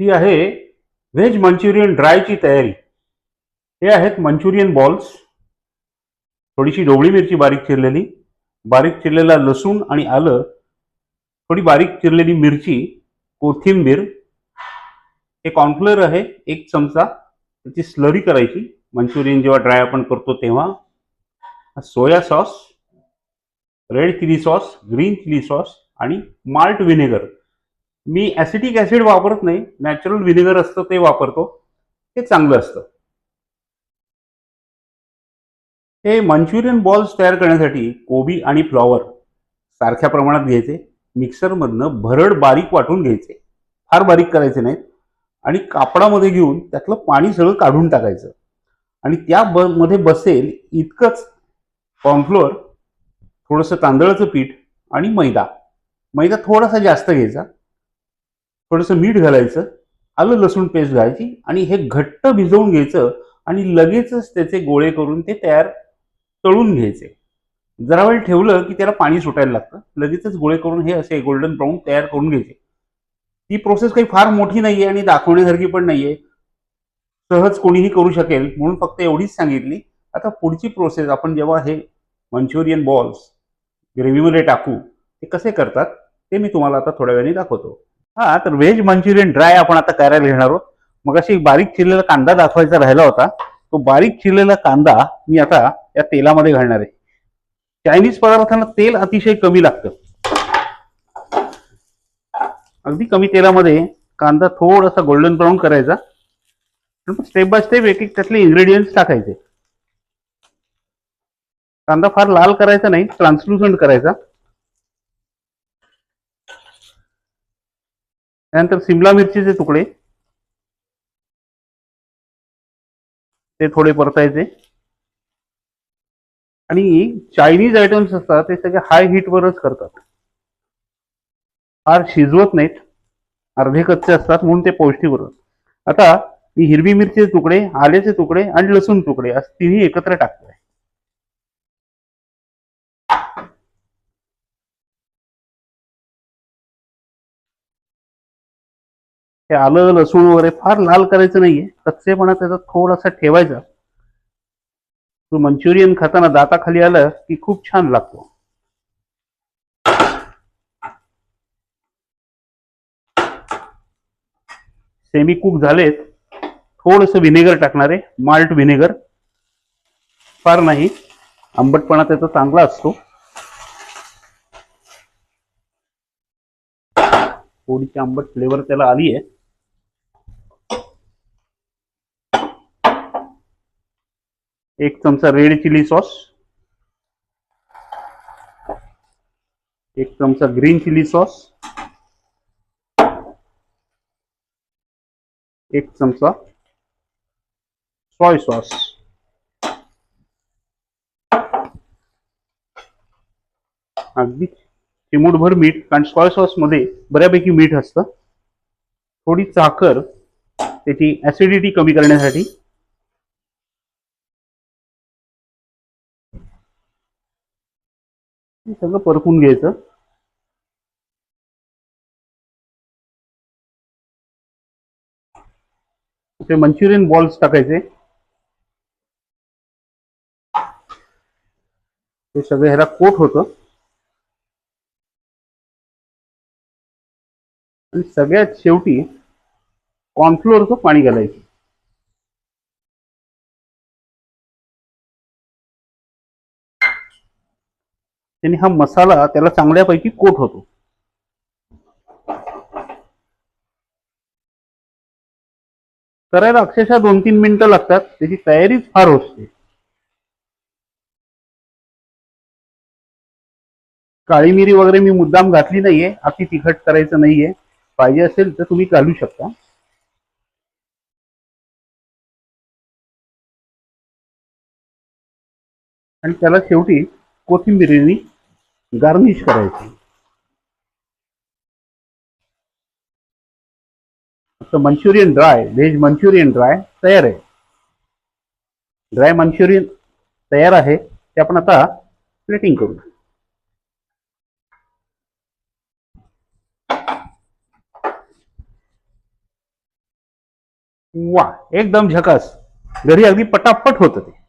ही आहे veg Manchurian ड्रायची तयारी. हे आहेत मंचुरियन बॉल्स. थोडीशी ढोबळी मिरची बारीक चिरलेली. बारीक चिरलेला लसूण आणि आलं. थोडी बारीक चिरलेली मिरची कोथिंबीर. हे कॉर्नफ्लोअर आहे एक चमचा. त्याची स्लरी करायची. मंचुरियन जेव्हा ड्राय आपण करतो तेव्हा. Soya sauce red chilli sauce green chilli sauce आणि माल्ट व्हिनेगर. मी ॲसिटिक ॲसिड वापरत नाही नॅचरल व्हिनेगर असतं ते वापरतो ते चांगलं असतं. हे मंचुरियन बॉल्स तयार करण्यासाठी कोबी आणि फ्लॉवर सारख्या प्रमाणात घ्यायचे मिक्सरमधनं भरड बारीक वाटून घ्यायचे फार बारीक करायचे नाहीत आणि कापडामध्ये घेऊन त्यातलं पाणी सगळं काढून टाकायचं. आणि त्या ब मध्ये बसेल इतकंच कॉर्नफ्लोअर थोडंसं तांदळाचं पीठ आणि मैदा. मैदा थोडासा जास्त घ्यायचा थोडंसं मीठ घालायचं आलं लसूण पेस्ट घालायची आणि हे घट्ट भिजवून घ्यायचं आणि लगेचच त्याचे गोळे करून ते तयार तळून घ्यायचे. जरा वेळ ठेवलं की त्याला पाणी सुटायला लागतं. लगेचच गोळे करून हे असे गोल्डन ब्राऊन तयार करून घ्यायचे. ती प्रोसेस काही फार मोठी नाही आहे आणि दाखवण्यासारखी पण नाही आहे सहज कोणीही करू शकेल म्हणून फक्त एवढीच सांगितली. आता पुढची प्रोसेस आपण जेव्हा हे मंचुरियन बॉल्स ग्रेव्हीमध्ये टाकू ते कसे करतात ते मी तुम्हाला आता थोड्या वेळाने दाखवतो. हा तर व्हेज मंचुरियन ड्राय आपण आता करायला घेणार आहोत. मग अशी बारीक चिरलेला कांदा दाखवायचा राहिला होता. तो बारीक चिरलेला कांदा मी आता या तेलामध्ये घालणार आहे. चायनीज पदार्थांना तेल अतिशय कमी लागतं. अगदी कमी तेलामध्ये कांदा थोडासा गोल्डन ब्राऊन करायचा. स्टेप बाय स्टेप एक एक त्यातले इन्ग्रेडियंट्स टाकायचे. कांदा फार लाल करायचा नाही ट्रान्सलुसंट करायचा. त्यानंतर सिमला मिरचीचे तुकडे. ते थोडे परतायचे. आणि चायनीज आयटम्स असतात ते सगळे हाय हीटवरच करतात. फार शिजवत नाहीत. अर्धे कच्चे असतात म्हणून ते पौष्टिक होतात. आता मी हिरवी मिरचीचे तुकडे आल्याचे तुकडे आणि लसूण तुकडे असं तिन्ही एकत्र टाकतोय. हे आलं लसूण वगैरे फार लाल करायचं नाहीये कच्चेपणा त्याचा थोडासा ठेवायचा. तो मंचुरियन खाताना दाताखाली आलं की खूप छान लागतो. सेमी कुक झालेत. थोडस व्हिनेगर टाकणार आहे माल्ट व्हिनेगर. फार नाही आंबटपणा त्याचा चांगला असतो. थोडीची आंबट फ्लेवर त्याला आली आहे एक चमचा रेड चिली सॉस, एक चमचा ग्रीन चिली सॉस, एक चमचा सॉय सॉस अगदी चिमूटभर मीठ, कारण सॉय सॉस मध्ये बऱ्यापैकी मीठ थोडी साखर ऍसिडिटी कमी करण्यासाठी हे सगळं परतून घ्यायचं. ते मंचुरियन बॉल्स टाकायचे. हे सगळं ह्याला कोट होतं. आणि सगळ्यात शेवटी कॉर्नफ्लोअरचं पाणी घालायचं. त्याने हा मसाला त्याला चांगल्यापैकी कोट होतो. करायला अक्षरशः दोन तीन मिनिटं लागतात. त्याची तयारीच फार असते काळी मिरी वगैरे मी मुद्दाम घातली नाहीये. अति तिखट करायचं नाहीये. पाहिजे असेल तर तुम्ही घालू शकता. आणि त्याला शेवटी कोथिंबिरीनी गार्निश करायची. आता Manchurian dry veg Manchurian dry तयार आहे. ड्राय मंचुरियन तयार आहे ते आपण आता प्लेटिंग करू. वा एकदम झकास. घरी अगदी पटापट होतं ते.